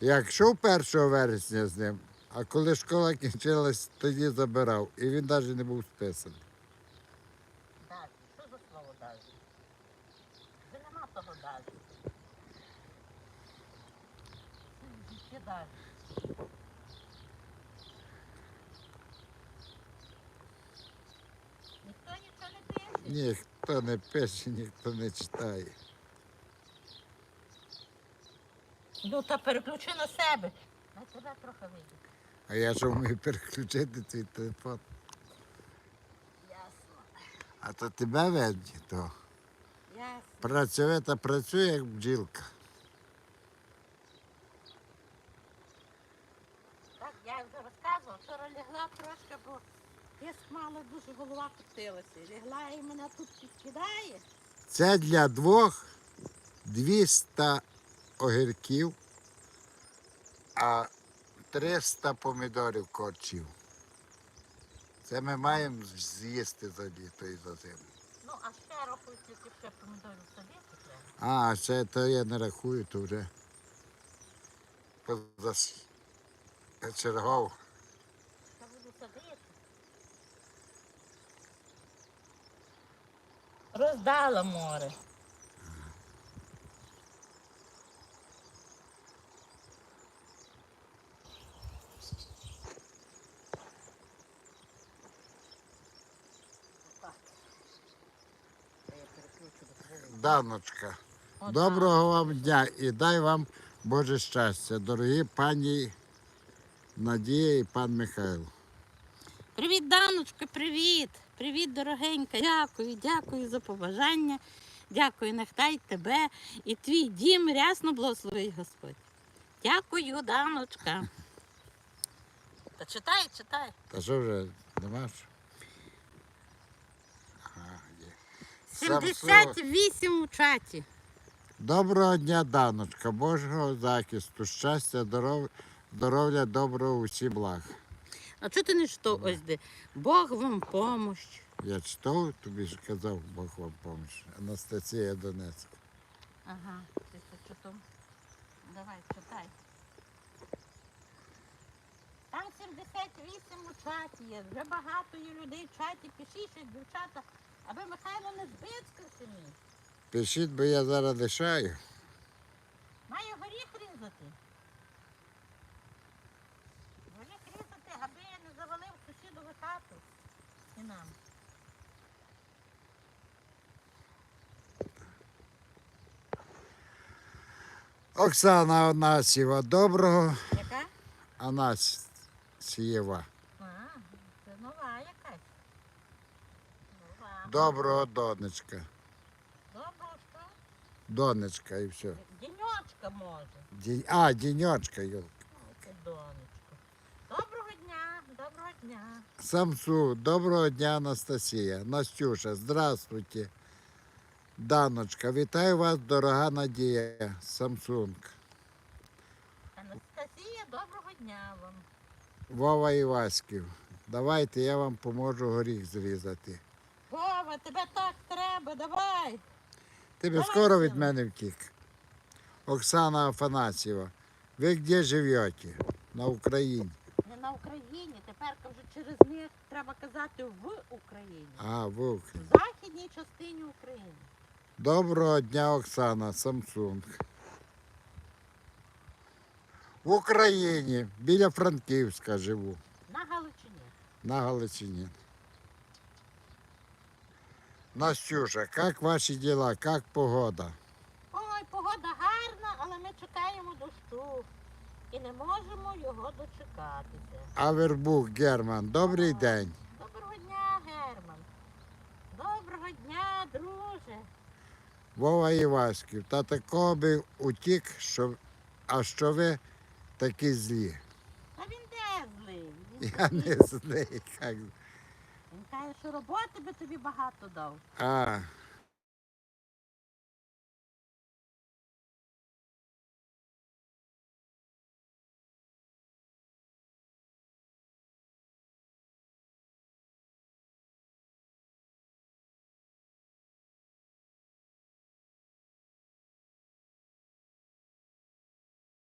Якщо 1 вересня з ним, а коли школа кінчилась, тоді забирав. І він навіть не був списаний. Далі. Що за слово далі? Вже нема того далі. Це далі. Ніхто нічого не пише. Ніхто не пише, ніхто не читає. Ну, та переключи на себе. На тебе трохи вийде. А я ж вмію переключити цей телефон. Ясно. А то тебе видні, то Ясно. працьовита працює, як бджілка. Так, я вже розказувала, вчора лягла трошки, бо тиск мало дуже голова крутилася. Лягла і мене тут підкидає. Це для двох 200 огірків, а 300 помідорів корчів. Це ми маємо з'їсти за літо і за зиму. Ну, а ще рахуй, тільки ще помідорів садити треба. А, це то я не рахую, то вже позас... чергово. Та буду садити. Роздала море. До твого. Даночка, Отак. доброго вам дня і дай вам Боже щастя, дорогі пані Надія і пан Михайло. Привіт, Даночка, привіт! Привіт, дорогенька. Дякую, дякую за побажання. Дякую, нехай тебе і твій дім рясно благословить Господь. Дякую, Даночка. Та читай, читай. Та що вже нема? що? Ага, є. Самсу. 78 у чаті. Доброго дня, Даночка, Божого захисту, щастя, здоров... здоров'я, доброго усі благ. А чого ти не що ось де? Бог вам помощ. Я читав, тобі ж казав, Бог вам поможе. Анастасія Донецька. Ага, ти це що там? Давай, читай. Там 78 у чаті є. Вже багато є людей в чаті. Пишіть, дівчата, аби Михайло не збицькався мій. Пишіть, бо я зараз лишаю. Має горіх різати. Горіх різати, аби я не завалив сусідову хату. І нам. Оксана Анасєва, доброго Яка? Анасєва. А, це нова якась. Нова. Доброго донечка. Доброго що? Донечка і все. Діньочка може. Ді... А, діньочка. Це. Доброго дня, доброго дня. Самсу, доброго дня, Анастасія. Настюша, здравствуйте. Даночка, вітаю вас, дорога Надія. Самсунг. Анастасія, доброго дня вам. Вова Іваськів. Давайте я вам поможу горіх зрізати. Вова, тебе так треба, давай. Ти би скоро від мене втік. Оксана Афанасьєва. Ви де живете? На Україні. Не на Україні, тепер вже через них треба казати в Україні. А, в Україні. В західній частині України. Доброго дня, Оксана, Самсунг. В Україні, біля Франківська живу, На Галичині. на Галичині. Настюша, як ваші діла, як погода? Ой, погода гарна, але ми чекаємо дощу. І не можемо його дочекатися. Авербух Герман, добрий день. Доброго дня, Герман. Доброго дня, друже. Вова Іваськів, та такого би утік, що, а що ви такі злі. Та він де злий? Він Я не злий. Як... Він каже, що роботи би тобі багато дав. А,